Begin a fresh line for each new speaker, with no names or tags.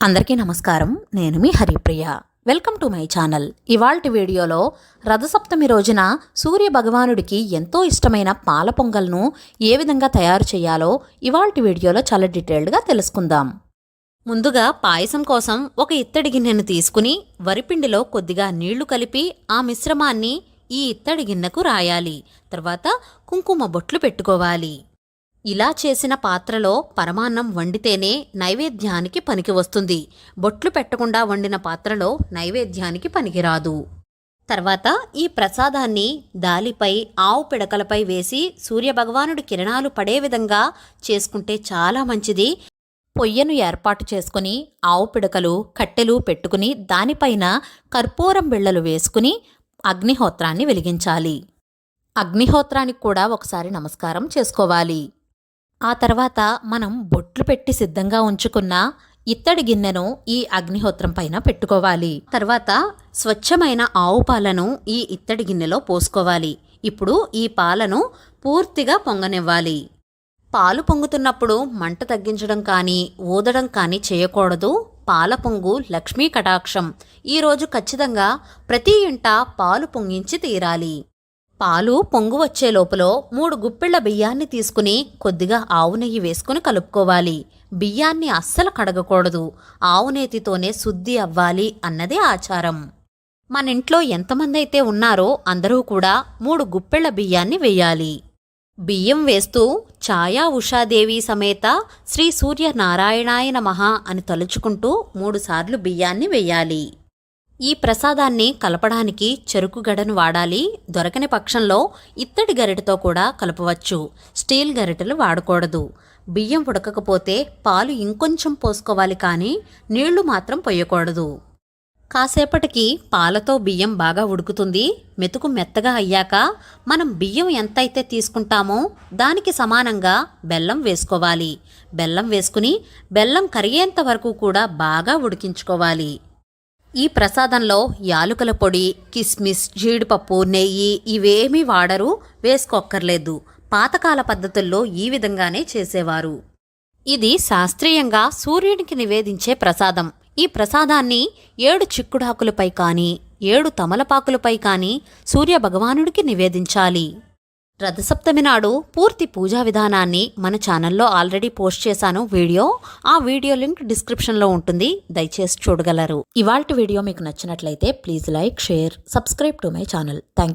అందరికీ నమస్కారం. నేను మీ Haripriya. Welcome to my channel. Video వీడియోలో రథసప్తమి రోజున సూర్య భగవానుడికి ఎంతో ఇష్టమైన పాల పొంగల్ను ఏ విధంగా తయారు చేయాలో ఇవాల్టి వీడియోలో చాలా డీటెయిల్డ్గా తెలుసుకుందాం. ముందుగా పాయసం కోసం ఒక ఇత్తడి గిన్నెను తీసుకుని వరిపిండిలో కొద్దిగా నీళ్ళు కలిపి ఆ మిశ్రమాన్ని ఈ ఇత్తడి గిన్నెకు రాయాలి. తర్వాత కుంకుమ బొట్లు పెట్టుకోవాలి. ఇలా చేసిన పాత్రలో పరమాన్నం వండితేనే నైవేద్యానికి పనికి వస్తుంది. బొట్లు పెట్టకుండా వండిన పాత్రలో నైవేద్యానికి పనికిరాదు తర్వాత ఈ ప్రసాదాన్ని దాలిపై ఆవు పిడకలపై వేసి సూర్యభగవానుడి కిరణాలు పడే విధంగా చేసుకుంటే చాలా మంచిది. పొయ్యను ఏర్పాటు చేసుకుని ఆవు పిడకలు కట్టెలు పెట్టుకుని దానిపైన కర్పూరం బిళ్ళలు వేసుకుని అగ్నిహోత్రాన్ని వెలిగించాలి. అగ్నిహోత్రానికి కూడా ఒకసారి నమస్కారం చేసుకోవాలి. ఆ తర్వాత మనం బొట్లు పెట్టి సిద్ధంగా ఉంచుకున్న ఇత్తడి గిన్నెను ఈ అగ్నిహోత్రం పైన పెట్టుకోవాలి. తర్వాత స్వచ్ఛమైన ఆవు పాలను ఈ ఇత్తడి గిన్నెలో పోసుకోవాలి. ఇప్పుడు ఈ పాలను పూర్తిగా పొంగనివ్వాలి. పాలు పొంగుతున్నప్పుడు మంట తగ్గించడం కానీ ఊదడం కానీ చేయకూడదు. పాల పొంగు లక్ష్మీ కటాక్షం. ఈరోజు ఖచ్చితంగా ప్రతి ఇంట పాలు పొంగించి తీరాలి. పాలు పొంగు వచ్చే లోపల మూడు గుప్పిళ్ళ బియ్యాన్ని తీసుకుని కొద్దిగా ఆవు నెయ్యి వేసుకుని కలుపుకోవాలి. బియ్యాన్ని అస్సలు కడగకూడదు. ఆవు నేతితోనే శుద్ధి అవ్వాలి అన్నదే ఆచారం. మన ఇంట్లో ఎంతమంది అయితే ఉన్నారో అందరూ కూడా మూడు గుప్పెళ్ళ బియ్యాన్ని వేయాలి. బియ్యం వేస్తూ ఛాయా ఉషాదేవి సమేత శ్రీ సూర్య నారాయణాయ నమః అని తలుచుకుంటూ మూడుసార్లు బియ్యాన్ని వెయ్యాలి ఈ ప్రసాదాన్ని కలపడానికి చెరుకు గడను వాడాలి దొరకని పక్షంలో ఇత్తడి గరిటెతో కూడా కలపవచ్చు. స్టీల్ గరిటెలు వాడకూడదు. బియ్యం ఉడకకపోతే పాలు ఇంకొంచెం పోసుకోవాలి కానీ నీళ్ళు మాత్రం పొయ్యకూడదు కాసేపటికి పాలతో బియ్యం బాగా ఉడుకుతుంది. మెతుకు మెత్తగా అయ్యాక మనం బియ్యం ఎంతైతే తీసుకుంటామో దానికి సమానంగా బెల్లం వేసుకోవాలి. బెల్లం వేసుకుని బెల్లం కరిగేంత వరకు కూడా బాగా ఉడికించుకోవాలి. ఈ ప్రసాదంలో యాలుకల పొడి కిస్మిస్ జీడిపప్పు నెయ్యి ఇవేమీ వాడరు వేసుకోక్కర్లేదు. పాతకాల పద్ధతుల్లో ఈ విధంగానే చేసేవారు. ఇది శాస్త్రీయంగా సూర్యునికి నివేదించే ప్రసాదం. ఈ ప్రసాదాన్ని ఏడు చిక్కుడాకులపై కానీ ఏడు తమలపాకులపై కానీ సూర్య భగవానుడికి నివేదించాలి. రథసప్తమి నాడు పూర్తి పూజా విధానాన్ని మన ఛానల్లో ఆల్రెడీ పోస్ట్ చేశాను వీడియో. ఆ వీడియో లింక్ డిస్క్రిప్షన్లో ఉంటుంది. దయచేసి చూడగలరు. ఇవాళ వీడియో మీకు నచ్చినట్లయితే please like share subscribe to my channel. Thank